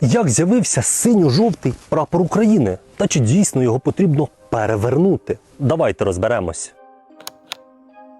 Як з'явився синьо-жовтий прапор України? Та чи дійсно його потрібно перевернути? Давайте розберемось.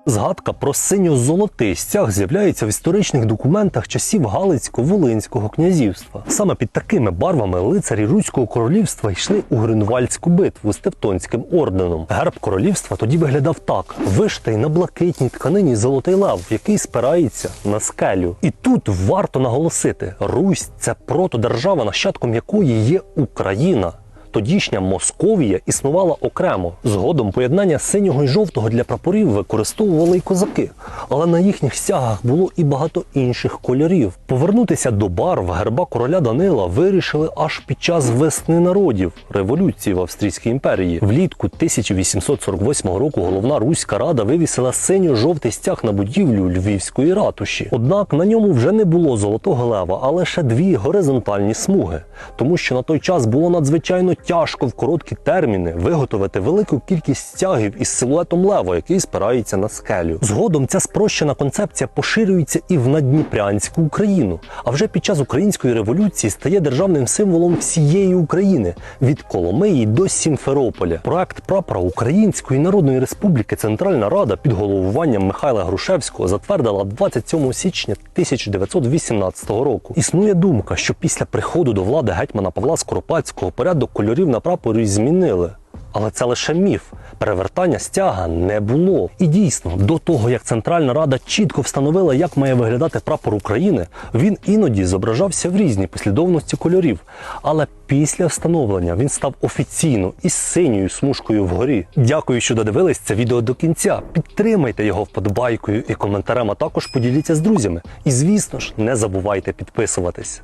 Згадка про синьо-золотий стяг з'являється в історичних документах часів Галицько-Волинського князівства. Саме під такими барвами лицарі Руського королівства йшли у Грюнвальдську битву з Тевтонським орденом. Герб королівства тоді виглядав так: виштий на блакитній тканині золотий лев, який спирається на скелю. І тут варто наголосити: Русь це протодержава, нащадком якої є Україна. Тодішня Московія існувала окремо. Згодом поєднання синього і жовтого для прапорів використовували й козаки, але на їхніх стягах було і багато інших кольорів. Повернутися до барв герба короля Данила вирішили аж під час весни народів революції в Австрійській імперії. Влітку 1848 року головна руська рада вивісила синьо-жовтий стяг на будівлю львівської ратуші. Однак на ньому вже не було золотого лева, а лише дві горизонтальні смуги, тому що на той час було надзвичайно тяжко в короткі терміни виготовити велику кількість стягів із силуетом лева, який спирається на скелю. Згодом ця спрощена концепція поширюється і в надніпрянську Україну. А вже під час української революції стає державним символом всієї України від Коломиї до Сімферополя. Проект прапора Української Народної Республіки Центральна Рада під головуванням Михайла Грушевського затвердила 27 січня 1918 року. Існує думка, що після приходу до влади гетьмана Павла Скоропадського порядок кольорів на прапорі змінили. Але це лише міф. Перевертання стяга не було. І дійсно, до того як Центральна Рада чітко встановила, як має виглядати прапор України, він іноді зображався в різній послідовності кольорів. Але після встановлення він став офіційно із синьою смужкою вгорі. Дякую, що додивились це відео до кінця. Підтримайте його вподобайкою і коментарем, а також поділіться з друзями. І звісно ж, не забувайте підписуватись.